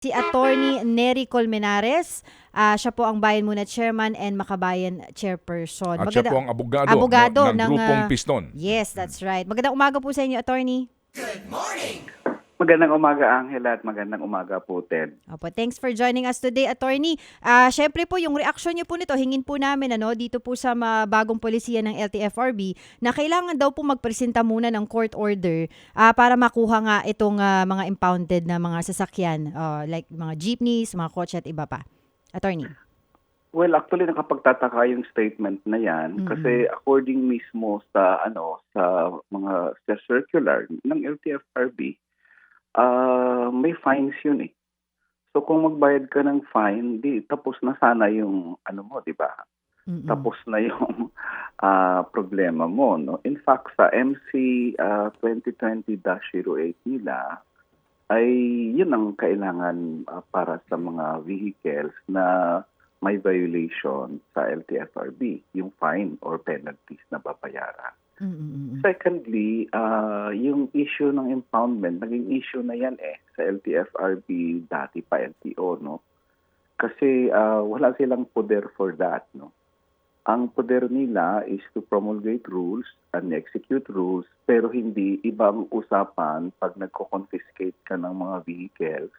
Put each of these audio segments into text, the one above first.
si Attorney Nery Colmenares. Ah, siya po ang Bayan Muna Chairman and Makabayan Chairperson. At siya Maganda- po ang abogado, Abogado no, ng, ng, grupong ah, Piston. Yes, that's right. Magandang umaga po sa inyo, Attorney. Magandang umaga, Angela, at magandang umaga po, Ted. Opo, thanks for joining us today, Attorney. Ah, syempre po yung reaksyon niyo po nito, hingin po namin ano dito po sa mga bagong polisiya ng LTFRB na kailangan daw po magpresenta muna ng court order ah, para makuha nga itong ah, mga impounded na mga sasakyan ah, like mga jeepneys, mga kotse at iba pa. Attorney. Well, actually, nakapagtataka yung statement na yan Mhm. kasi according mismo sa ano sa mga sa circular ng LTFRB, ah may fines yun eh. So kung magbayad ka ng fine, di tapos na sana yung ano mo, di ba? Mm-mm. Tapos na yung ah, problema mo, no? In fact, sa MC ah, 2020-08 nila ay yun ang kailangan ah, para sa mga vehicles na may violation sa LTFRB, yung fine or penalties na babayaran. Mm-mm. Secondly, ah, yung issue ng impoundment, naging issue na yan eh sa LTFRB dati pa LTO, no? Kasi ah, wala silang poder for that, no? Ang poder nila is to promulgate rules and execute rules, pero hindi ibang usapan pag nagko-confiscate ka ng mga vehicles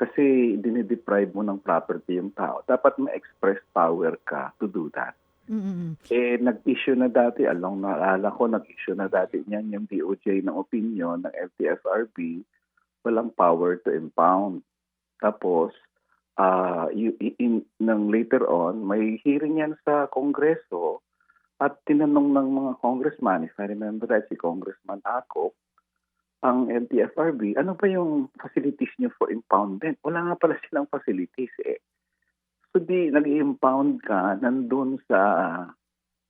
kasi dinideprive mo ng property yung tao. Dapat may express power ka to do that. Mm-mm. Eh, nag-issue na dati, along naalala ko, nag-issue na dati niyan yung DOJ ng opinion ng LTFRB, walang power to impound. Tapos, ah y- i- in, nang later on, may hearing yan sa Kongreso at tinanong ng mga congressman, if I remember right, si Congressman Ako, ang LTFRB, ano ba yung facilities niyo for impoundment? Wala nga pala silang facilities eh. Di nag-impound ka nandun sa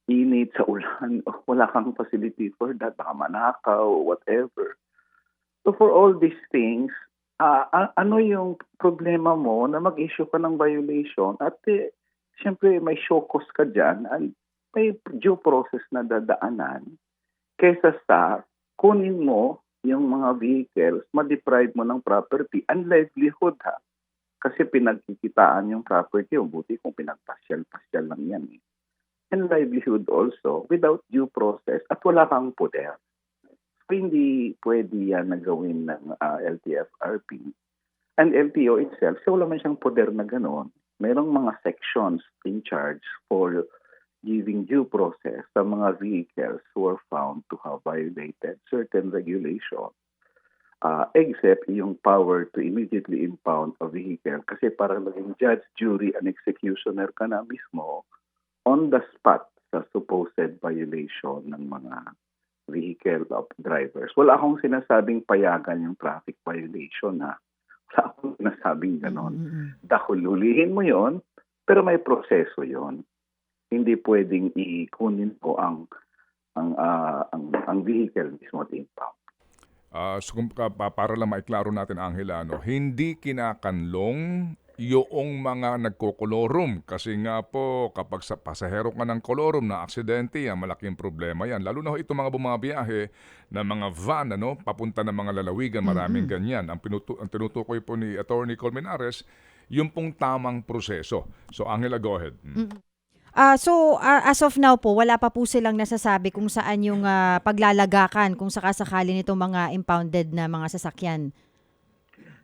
init, sa ulan, wala kang facility for that, baka manakaw, whatever. So for all these things, a- ano yung problema mo na mag-issue ka ng violation at eh, siyempre may show cause ka dyan and may due process na dadaanan kaysa sa kunin mo yung mga vehicles, ma-deprive mo ng property and livelihood ha. Kasi pinagkikitaan yung property, o buti kung pinagpasyal-pasyal lang yan. Eh. And livelihood also without due process at wala kang poder. So, hindi pwede yan na gawin ng ah, LTFRB. And LTO itself, so wala man siyang poder na gano'n. Merong mga sections in charge for giving due process sa mga vehicles who are found to have violated certain regulations. Uh, except yung power to immediately impound a vehicle kasi parang naging judge, jury, and executioner ka na mismo on the spot sa supposed violation ng mga vehicle of drivers. Wala akong sinasabing payagan yung traffic violation ha. Wala akong sinasabing ganon Mm-mm. dahil hulihin mo yon pero may proseso yon hindi pwedeng ikunin ko ang ang ah, ang, ang vehicle mismo at impound. Ah, so, pa- para lang maiklaro natin, Angela, no, hindi kinakanlong yung mga nagkokolorum. Kasi nga po, kapag sa pasahero ka ng kolorum na aksidente, yan, malaking problema yan. Lalo na ho itong mga bumabiyahe na mga van, ano, papunta ng mga lalawigan, maraming ganyan. Ang, pinutu- ang tinutukoy po ni Attorney Colmenares, yung pong tamang proseso. So, Angela, go ahead. Mm. Ah, so ah, as of now po, wala pa po silang nasasabi kung saan yung ah, paglalagakan kung sakasakali nitong mga impounded na mga sasakyan.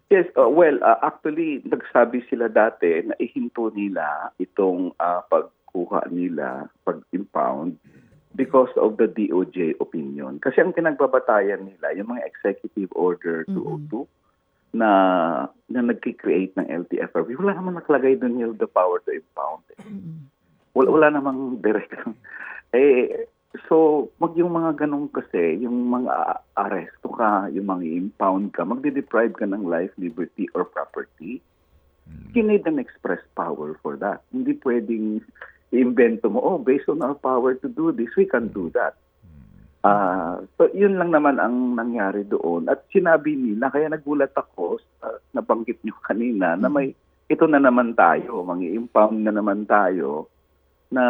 Yes, uh, well, uh, actually, nagsabi sila dati na ihinto nila itong uh, pagkuha nila, pag-impound, because of the DOJ opinion. Kasi ang pinagbabatayan nila, yung mga Executive Order 202, na na nag-create ng LTFRB, wala naman nakalagay doon yung the power to impound. eh. Wala, wala namang direct. eh, so, mag yung mga ganun kasi, yung mga aresto ka, yung mga impound ka, magde-deprive ka ng life, liberty, or property, you need an express power for that. Hindi pwedeng i-invento mo, oh, based on our power to do this, we can do that. Ah, so yun lang naman ang nangyari doon. At sinabi nila, kaya nagulat ako, uh, nabanggit nyo kanina, na may, ito na naman tayo, mga impound na naman tayo, na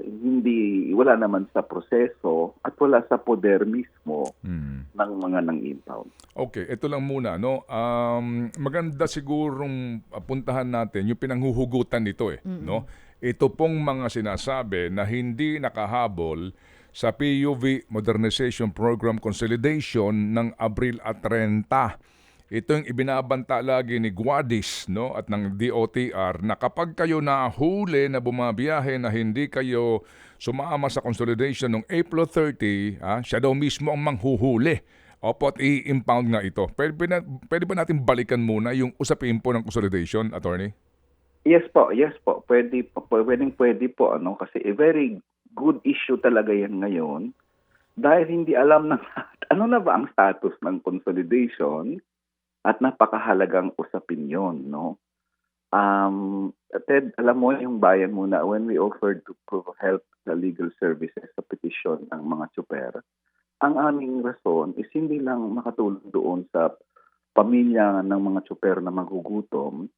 hindi wala naman sa proseso at wala sa poder mismo Hmm. ng mga nang impound. Okay, ito lang muna, no? Um, maganda sigurong puntahan natin yung pinanghuhugutan nito eh, no? Ito pong mga sinasabi na hindi nakahabol sa PUV Modernization Program Consolidation ng Abril at 30. Ito yung ibinabanta lagi ni Guadis no at ng DOTR na kapag kayo nahuli na bumabiyahe na hindi kayo sumama sa consolidation ng April 30, ah, siya daw mismo ang manghuhuli. Opo, at i-impound nga ito. Pwede, pwede ba natin balikan muna yung usapin po ng consolidation, attorney? Yes po, yes po. Pwede po, pwedeng pwede po ano kasi a very good issue talaga yan ngayon dahil hindi alam na ano na ba ang status ng consolidation at napakahalagang usapin yon, no? Um, Ted, alam mo yung bayan muna when we offered to prove help sa legal services sa petition ng mga super, ang aming rason is hindi lang makatulong doon sa pamilya ng mga super na magugutom,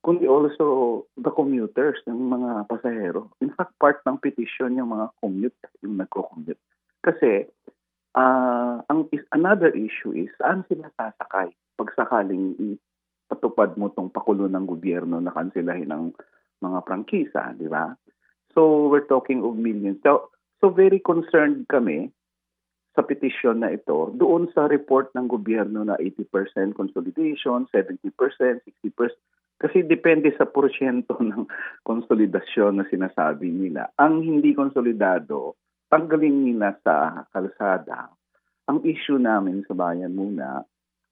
kundi also the commuters, yung mga pasahero. In fact, part ng petition yung mga commute, yung nagko-commute. Kasi, ah ang is, another issue is, saan sila sasakay pag sakaling ipatupad mo tong pakulo ng gobyerno na kansilahin ng mga prangkisa, di ba? So, we're talking of millions. So, so very concerned kami sa petition na ito doon sa report ng gobyerno na 80% consolidation, 70%, 60%. Kasi depende sa porsyento ng konsolidasyon na sinasabi nila. Ang hindi konsolidado, tanggalin nila sa kalsada. Ang issue namin sa bayan muna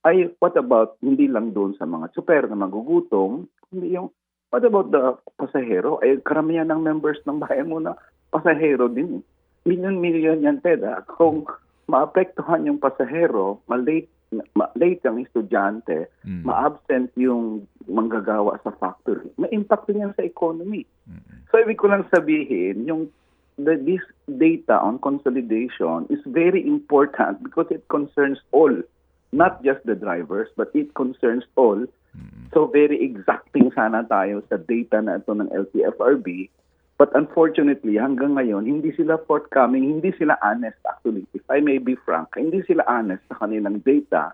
ay what about hindi lang doon sa mga super na magugutom, hindi yung what about the pasahero? Ay karamihan ng members ng bayan muna pasahero din. eh. Milyon-milyon yan, Teda. Kung maapektuhan yung pasahero, malate, ma-late ang estudyante, Mm. ma-absent yung manggagawa sa factory, ma-impact din yan sa economy. Mm. So, ibig ko lang sabihin, yung the, this data on consolidation is very important because it concerns all, not just the drivers, but it concerns all. So, very exacting sana tayo sa data na ito ng LTFRB. But unfortunately, hanggang ngayon, hindi sila forthcoming, hindi sila honest actually. If I may be frank, hindi sila honest sa kanilang data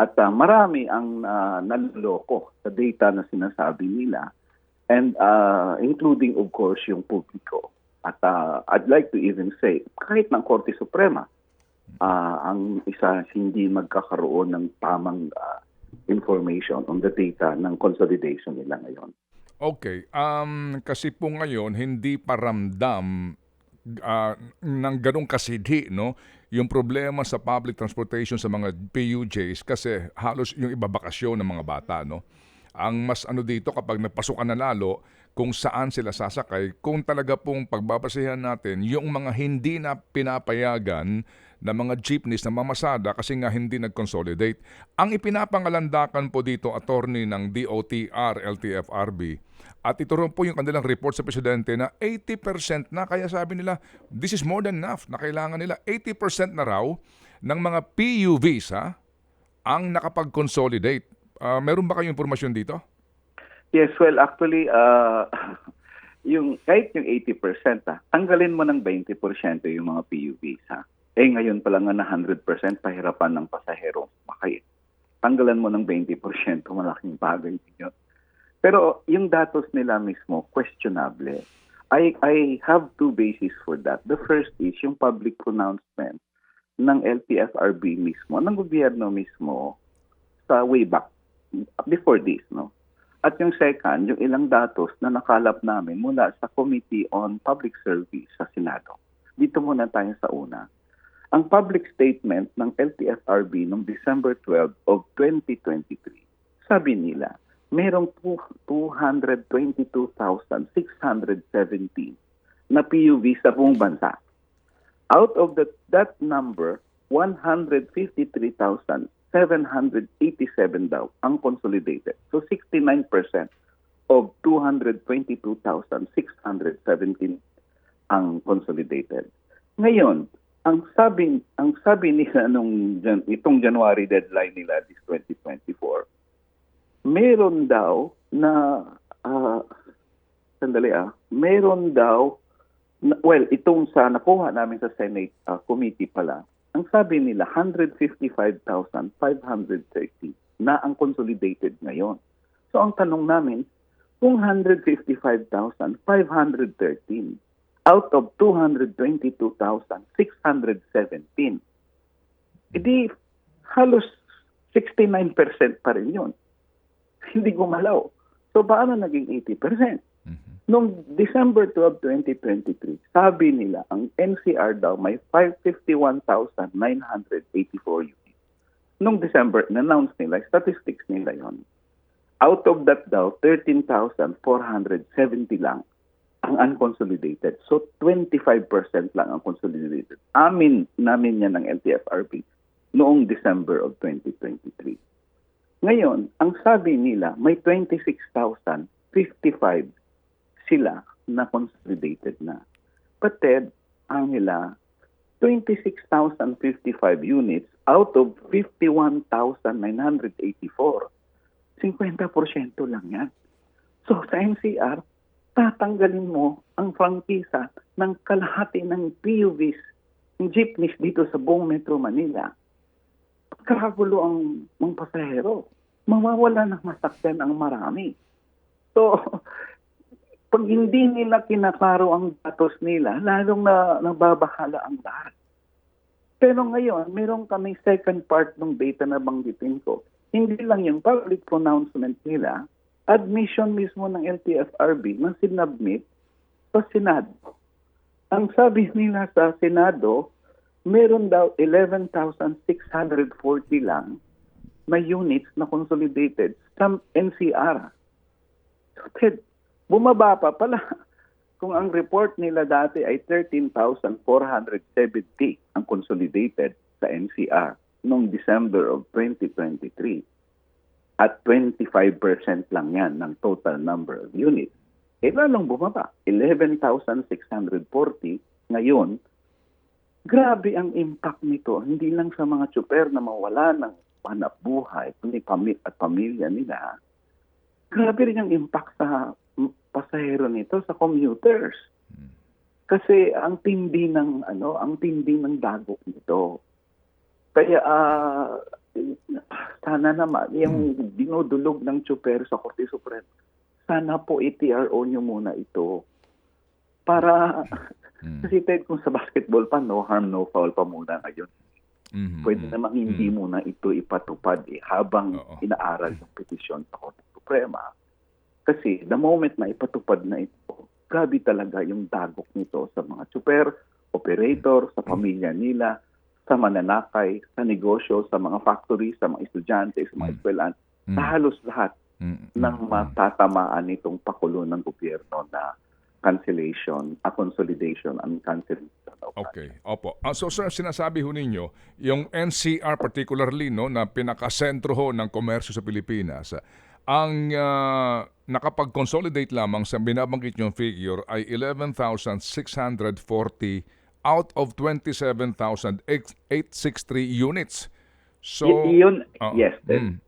at ah, marami ang uh, naloloko sa data na sinasabi nila and ah, including of course yung publiko. At ah, I'd like to even say, kahit ng Korte Suprema, ah, ang isa hindi magkakaroon ng tamang ah, information on the data ng consolidation nila ngayon. Okay, um, kasi po ngayon hindi paramdam ah, ng ganong kasidhi, no? Yung problema sa public transportation sa mga PUJs kasi halos yung iba bakasyon ng mga bata, no? Ang mas ano dito kapag nagpasukan na lalo kung saan sila sasakay, kung talaga pong pagbabasihan natin yung mga hindi na pinapayagan na mga jeepneys na mamasada kasi nga hindi nag-consolidate. Ang ipinapangalandakan po dito, attorney ng DOTR, LTFRB, at ito rin po yung kanilang report sa presidente na 80% na, kaya sabi nila, this is more than enough, na kailangan nila 80% na raw ng mga PUVs ha, ang nakapag-consolidate. Ah, meron ba kayong impormasyon dito? Yes, well, actually, uh, yung kahit yung 80%, ah, tanggalin mo ng 20% yung mga PUVs. Ha? Eh, ngayon pa lang nga na 100% pahirapan ng pasahero. Makay, tanggalan mo ng 20%, malaking bagay din. Pero yung datos nila mismo, questionable. I, I have two bases for that. The first is yung public pronouncement ng LTFRB mismo, ng gobyerno mismo, sa way back, before this, no? At yung second, yung ilang datos na nakalap namin mula sa Committee on Public Service sa Senado. Dito muna tayo sa una. Ang public statement ng LTFRB noong December 12 of 2023, sabi nila, merong two- 222,617 na PUV sa buong bansa. Out of the, that number, 153,787 daw ang consolidated. So 69% of 222,617 ang consolidated. Ngayon, ang sabi ang sabi nila nung itong January deadline nila this 2024, meron daw na ah, sandali ah, meron daw, na- well, itong sa nakuha namin sa Senate ah, committee pala, ang sabi nila 155,530 na ang consolidated ngayon. So ang tanong namin, kung 155,513 out of 222,617, edi halos 69% pa rin yun. Hindi gumalaw. So paano naging 80%? Mhm. Noong December 12, 2023, sabi nila ang NCR daw may 551,984 units. Noong December, na-announce nila, statistics nila yon. Out of that daw, 13,470 lang ang unconsolidated. So 25% lang ang consolidated. Amin namin yan ng LTFRB noong December of 2023. Ngayon, ang sabi nila, may 26,055 sila na consolidated na. But Ted, ang nila, 26,055 units out of 51,984. 50% lang yan. So sa NCR, tatanggalin mo ang prangkisa ng kalahati ng PUVs, ng jeepneys dito sa buong Metro Manila. Kakagulo ang mga pasahero. Mawawala ng masakyan ang marami. So, pag hindi nila kinakaro ang datos nila, lalong na nababahala ang lahat. Pero ngayon, meron kaming second part ng data na banggitin ko. Hindi lang yung public pronouncement nila, admission mismo ng LTFRB na sinubmit sa Senado. Ang sabi nila sa Senado, meron daw 11,640 lang na units na consolidated sa NCR. So, Ted, bumaba pa pala. Kung ang report nila dati ay 13,470 ang consolidated sa NCR noong December of 2023 at 25% lang yan ng total number of units. Eh, lalong bumaba. 11,640 ngayon. Grabe ang impact nito, hindi lang sa mga tsuper na mawala ng hanap buhay, kundi pami- at pamilya nila. Grabe rin ang impact sa pasahero nito, sa commuters. Kasi ang tindi ng ano, ang tindi ng dagok nito. Kaya ah, sana naman yung dinudulog ng tsuper sa Korte Suprema, sana po i-TRO nyo muna ito. Para Mm. kasi Ted, kung sa basketball pa, no harm, no foul pa muna ngayon. Mhm. Pwede namang hindi Mhm. muna ito ipatupad eh, habang Oo. inaaral yung petisyon sa Korte Suprema. Kasi the moment na ipatupad na ito, grabe talaga yung dagok nito sa mga super, operator, sa pamilya nila, sa mananakay, sa negosyo, sa mga factory, sa mga estudyante, sa mga Mm. eskwelahan, Mm. sa halos lahat Mm. ng Mm. matatamaan nitong pakulo ng gobyerno na cancellation, a consolidation, and cancellation. Okay, opo. Ah, so sir, sinasabi ho ninyo, yung NCR particularly, no, na pinakasentro ho ng komersyo sa Pilipinas, ang ah, nakapag-consolidate lamang sa binabanggit yung figure ay 11,640 out of 27,863 units. So, Y- yun, ah, yes. mm.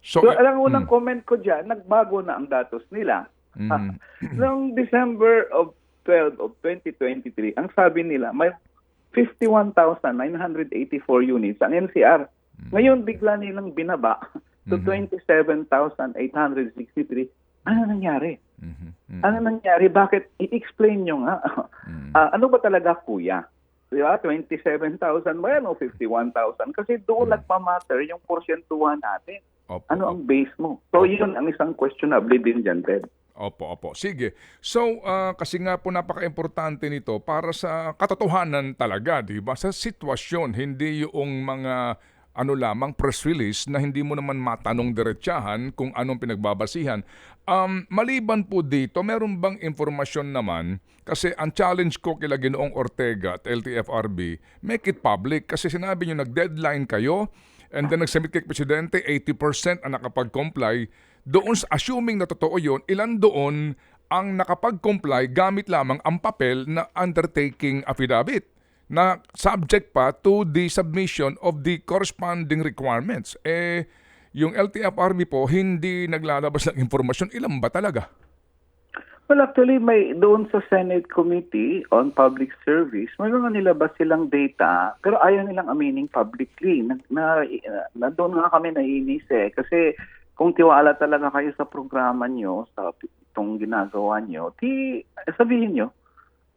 So, So, alam unang mm, comment ko dyan, nagbago na ang datos nila. mhm. Noong December of 12 of 2023, ang sabi nila, may 51,984 units ang NCR. Ngayon, bigla nilang binaba to Mhm. 27,863. Ano nangyari? Mhm. Mhm. Ano nangyari? Bakit? I-explain nyo nga. Mhm. Ah, ano ba talaga, kuya? Di ba? 27,000 ba yan o 51,000? Kasi doon Hmm. nagpamatter yung porsyentuhan natin. Opo, Ano opo. ang base mo? So, yun ang isang questionable din dyan, Ted. Opo, opo. Sige. So, ah, kasi nga po napaka-importante nito para sa katotohanan talaga, di ba? Sa sitwasyon, hindi yung mga ano lamang press release na hindi mo naman matanong diretsahan kung anong pinagbabasihan. Um, maliban po dito, meron bang informasyon naman? Kasi ang challenge ko kila Ginoong Ortega at LTFRB, make it public. Kasi sinabi nyo, nag-deadline kayo, and then nag-submit kay Presidente, 80% ang nakapag-comply. Doon, assuming na totoo yun, ilan doon ang nakapag-comply gamit lamang ang papel na undertaking affidavit na subject pa to the submission of the corresponding requirements. Eh, yung LTFRB po, hindi naglalabas ng informasyon. Ilan ba talaga? Well, actually, may doon sa Senate Committee on Public Service, mayroon nga nilabas silang data, pero ayaw nilang amining publicly. Na, na, na doon nga kami naiinis eh. Kasi kung tiwala talaga kayo sa programa nyo, sa itong ginagawa nyo, di sabihin nyo.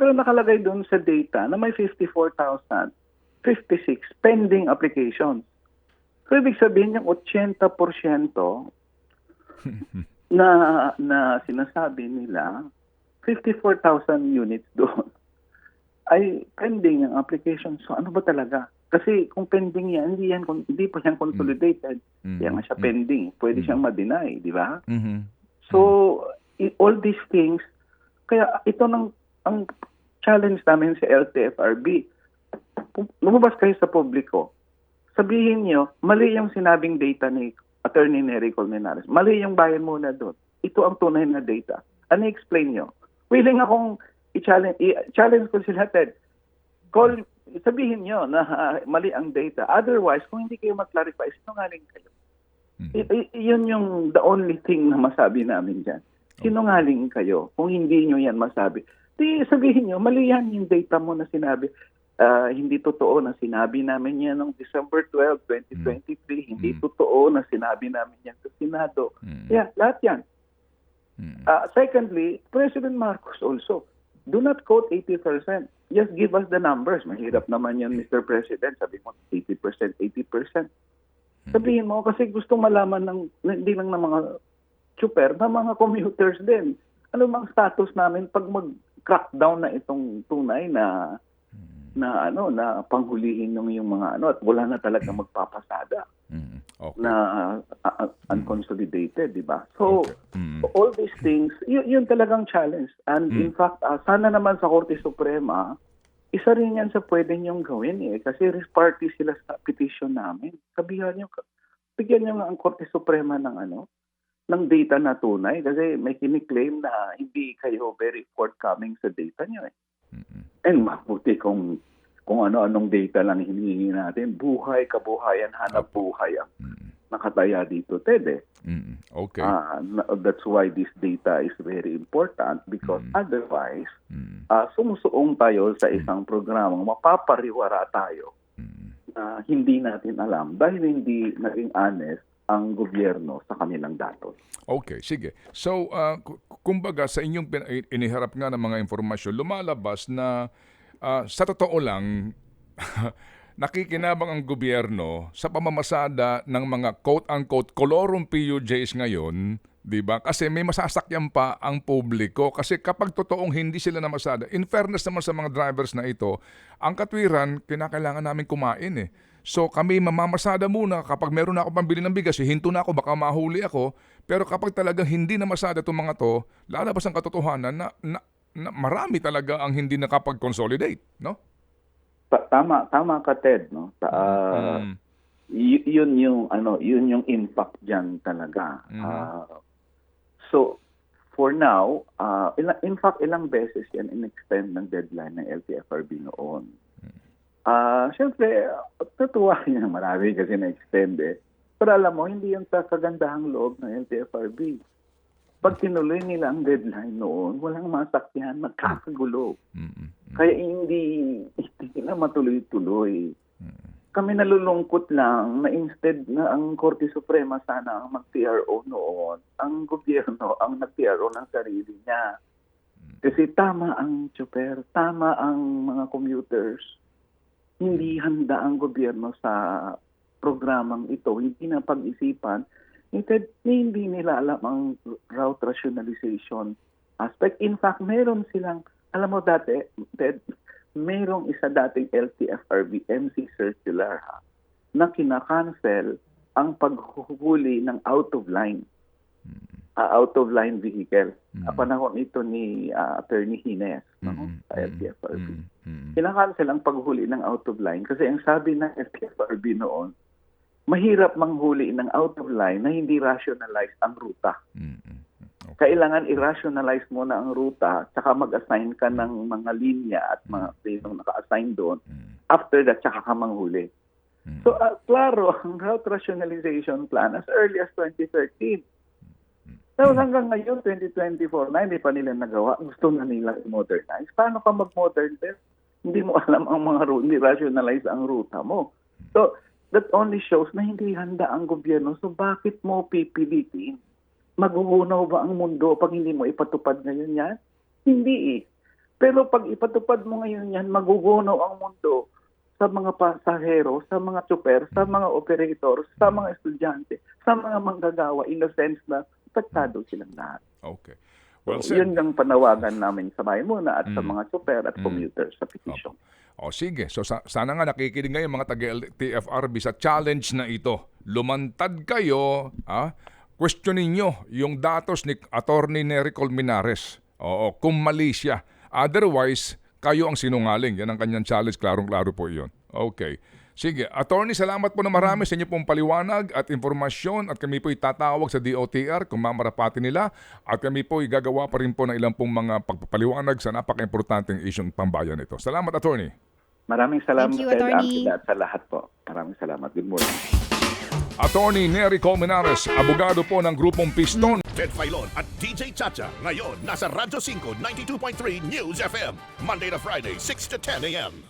Pero nakalagay doon sa data na may 54,056 pending applications. So, ibig sabihin yung 80% na na sinasabi nila 54,000 units doon ay pending ang application. So ano ba talaga? Kasi kung pending yan, hindi yan hindi pa yan consolidated. Mm. Kaya nga siya pending. Pwede Mm. siyang ma-deny, di ba? Mhm. So i- all these things kaya ito nang ang challenge namin sa LTFRB. Pu- Lumabas kayo sa publiko. Sabihin niyo, mali yung sinabing data ni Attorney Nery Colmenares. Mali yung bayan muna doon. Ito ang tunay na data. Ano explain niyo? Willing akong i-challenge, i-challenge ko sila, Ted. Call, sabihin niyo na ah, mali ang data. Otherwise, kung hindi kayo mag-clarify, sinungaling kayo. Mhm. I- i- yun yung the only thing na masabi namin dyan. Sinungaling kayo kung hindi nyo yan masabi. Di sabihin nyo, mali yan yung data mo na sinabi. Ah, hindi totoo na sinabi namin yan noong December 12, 2023. Hindi Mm. totoo na sinabi namin yan sa Senado. Mm. Yeah, lahat yan. Mm. Ah, secondly, President Marcos also, do not quote 80%. Just give us the numbers. Mahirap naman yan, Mr. President. Sabi mo, 80%, 80%. Sabihin mo, kasi gusto malaman ng, hindi lang ng mga super, ng mga commuters din. Ano bang status namin pag mag-crackdown na itong tunay na na ano na panghulihin ng yung mga ano at wala na talaga magpapasada Mm. Okay. na uh, uh, unconsolidated, di ba? So, Okay. Mm. all these things, yun, yun talagang challenge. And Mm. in fact, ah, sana naman sa Korte Suprema, isa rin yan sa pwede niyong gawin eh. Kasi party sila sa petition namin. Sabihan niyo, bigyan niyo ang Korte Suprema ng ano, ng data na tunay. Kasi may kiniklaim na hindi kayo very forthcoming sa data niyo eh. Mm. And mabuti kung kung ano-anong data lang hinihingi natin. Buhay, kabuhayan, hanap buhay ang nakataya dito, Ted eh. Mm. Okay. Na- that's why this data is very important because Mm. otherwise, Mm. ah, sumusuong tayo sa isang programang mapapariwara tayo na hindi natin alam dahil hindi naging honest ang gobyerno sa kanilang datos. Okay, sige. So, uh, ku- kumbaga sa inyong iniharap nga ng mga informasyon, lumalabas na ah, sa totoo lang, nakikinabang ang gobyerno sa pamamasada ng mga quote-unquote kolorum PUJs ngayon, di ba? Kasi may masasakyan pa ang publiko. Kasi kapag totoong hindi sila namasada, in fairness naman sa mga drivers na ito, ang katwiran, kinakailangan namin kumain eh. So kami mamamasada muna kapag meron na ako pambili ng bigas, hinto na ako, baka mahuli ako. Pero kapag talagang hindi namasada itong mga to, lalabas ang katotohanan na, na, na marami talaga ang hindi nakapag-consolidate, no? Ta- tama tama ka Ted no. Ta- ah, Mm. y- yun yung ano, yun yung impact diyan talaga. Mhm. Ah, so for now, ah, ila- in fact ilang beses yan in-extend ng deadline ng LTFRB noon. Ah, syempre, natuwa yan marami kasi na-extend eh. Pero alam mo, hindi yan sa kagandahang loob ng LTFRB. Pag tinuloy nila ang deadline noon, walang masakyan, nagkakagulo. Mm, Kaya hindi, hindi nila matuloy-tuloy. Kami nalulungkot lang na instead na ang Korte Suprema sana ang mag-PRO noon, ang gobyerno ang nag-PRO ng sarili niya. Kasi tama ang chopper, tama ang mga commuters. Hindi handa ang gobyerno sa programang ito, hindi na pag-isipan. Instead, hindi nila alam ang route rationalization aspect. In fact, meron silang, alam mo dati, Ted, mayroong isa dating LTFRB MC circular ha, na kinakancel ang paghuhuli ng out of line ah, out of line vehicle. Mm. Sa panahon ito ni ah, Attorney Hines no? mm, sa LTFRB. mm, mm, Kinakancel ang paghuli ng out of line kasi ang sabi ng LTFRB noon, mahirap manghuli ng out of line na hindi rationalize ang ruta. mm, mm, mm. Kailangan i-rationalize mo na ang ruta tsaka mag-assign ka ng mga linya at mga sinong naka-assign doon. Mm, After that, tsaka ka manghuli. mm. So, ah, klaro, ang route rationalization plan as early as 2013. So hanggang ngayon, 2024 na, hindi pa nila nagawa. Gusto na nilang modernize. Paano ka mag-modernize? Hindi mo alam ang mga route, hindi rationalize ang ruta mo. So, that only shows na hindi handa ang gobyerno. So, bakit mo pipilitin? Magugunaw ba ang mundo pag hindi mo ipatupad ngayon yan? Hindi eh. Pero pag ipatupad mo ngayon yan, magugunaw ang mundo sa mga pasahero, sa mga tsuper, sa mga operator, sa mga estudyante, sa mga manggagawa in the sense na apektado silang lahat. Okay. Well So, said. yun ang panawagan namin sa Maymuna at sa Mm. mga tsuper at Mm. commuters sa petition. O sige, so sa- sana nga nakikinig ngayon mga taga-TFRB sa challenge na ito. Lumantad kayo, ah, questionin nyo yung datos ni Attorney Nery Colmenares. Oo, kung mali siya. Otherwise, kayo ang sinungaling. Yan ang kanyang challenge, klarong-klaro po iyon. Okay. Sige, Attorney, salamat po na marami sa inyo pong paliwanag at informasyon at kami po itatawag sa DOTR kung mamarapati nila at kami po igagawa pa rin po ng ilang pong mga pagpapaliwanag sa napaka-importanteng isyong pambayan ito. Salamat, Attorney. Maraming salamat Thank you, Ted Attorney. At sa lahat po. Maraming salamat. Good morning. Attorney Nery Colmenares, abogado po ng grupong Piston. Ted Filon at DJ Chacha. Ngayon, nasa Radyo 5, 92.3 News FM. Monday to Friday, 6 to 10 a.m.